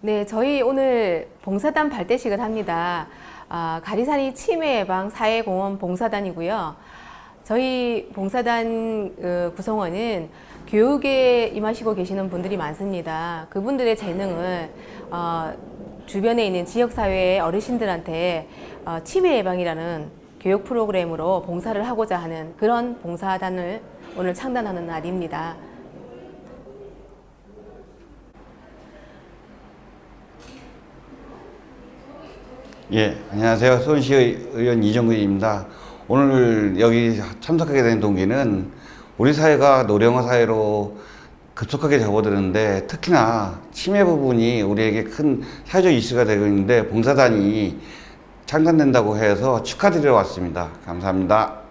네, 저희 오늘 봉사단 발대식을 합니다. 아, 가리사리 치매 예방 사회공헌 봉사단이고요. 저희 봉사단 어, 구성원은 교육에 임하시고 계시는 분들이 많습니다. 그분들의 재능을 어, 주변에 있는 지역사회의 어르신들한테 어, 치매 예방이라는 교육 프로그램으로 봉사를 하고자 하는 그런 봉사단을 오늘 창단하는 날입니다. 예, 안녕하세요. 수원시 의원 이정근입니다. 오늘 여기 참석하게 된 동기는 우리 사회가 노령화 사회로 급속하게 접어드는데 특히나 치매 부분이 우리에게 큰 사회적 이슈가 되고 있는데 봉사단이 창단된다고 해서 축하드리러 왔습니다. 감사합니다.